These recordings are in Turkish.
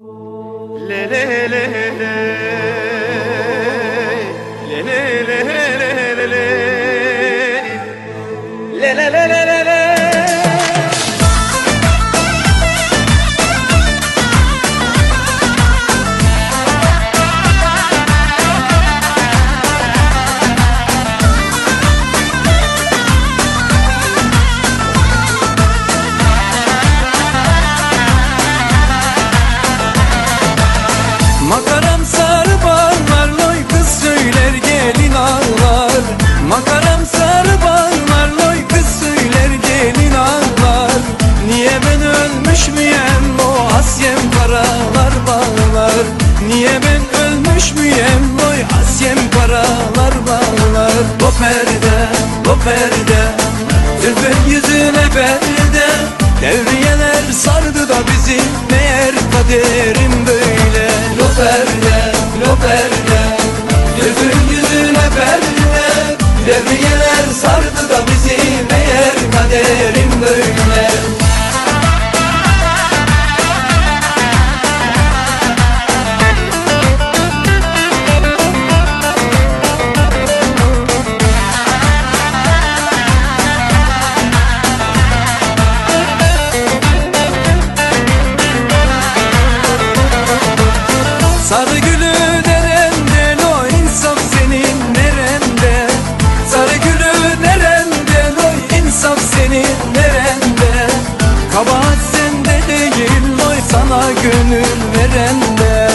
له له له له giderim sana gönül verende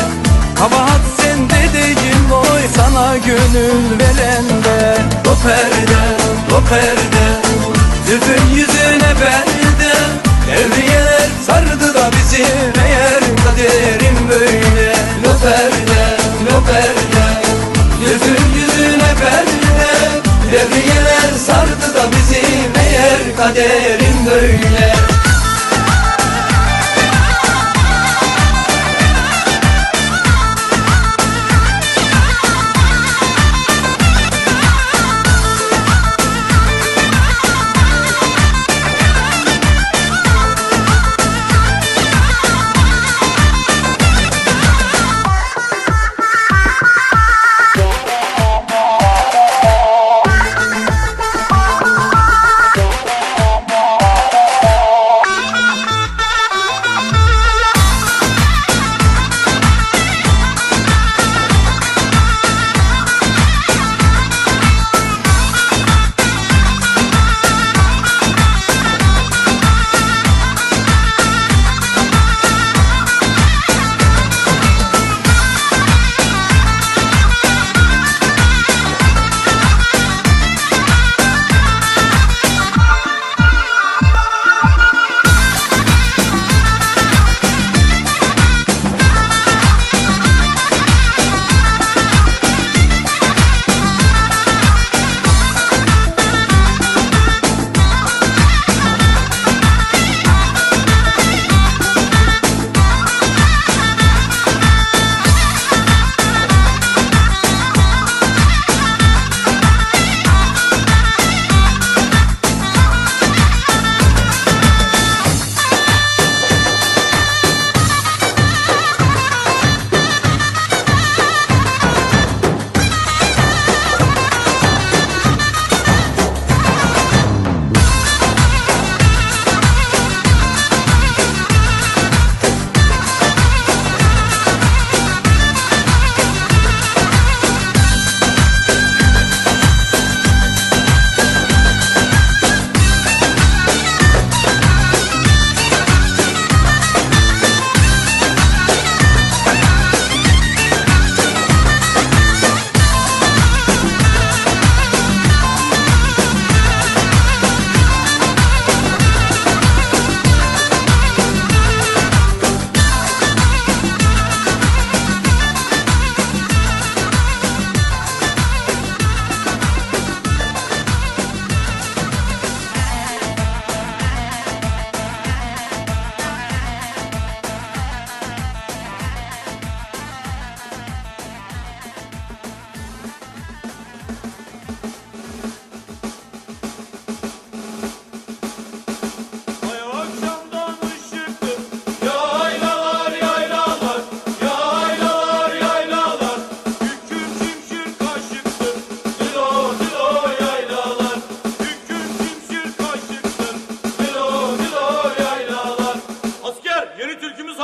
Kabahat sende değil oy sana gönül verende O perde, o perde yüzüne perde Evliyeler sardı da bizi meğer kaderim böyle. O perde, o yüzüne perde Evliyeler sardı da bizi meğer kaderim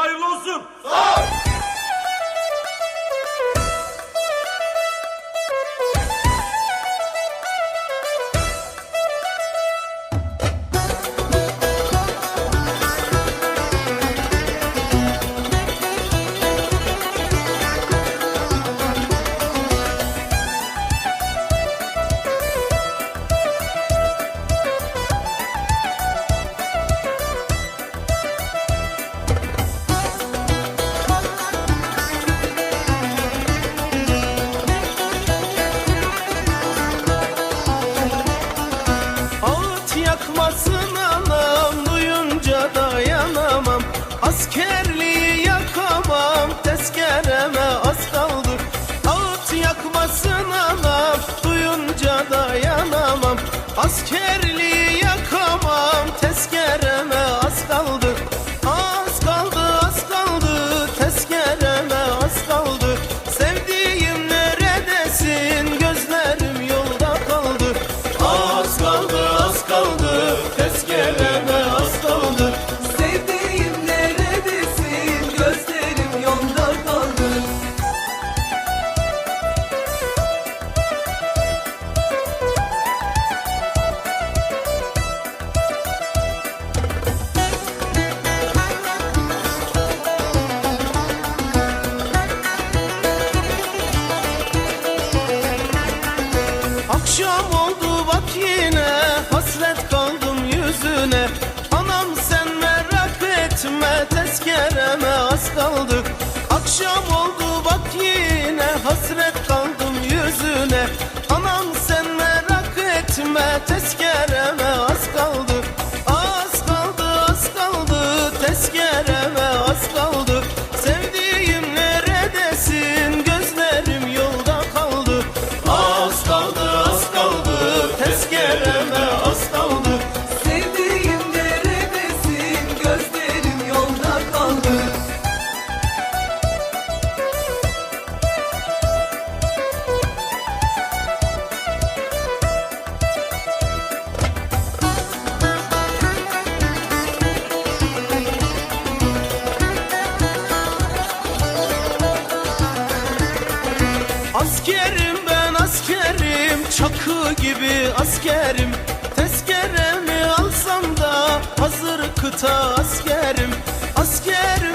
hayırlı olsun. Sağ ol. asker yine Anam sen merak etme tezkereme az kaldık. Akşam oldu Askerim ben askerim. Çakı gibi askerim. Tezkeremi alsam da Hazır kıta askerim.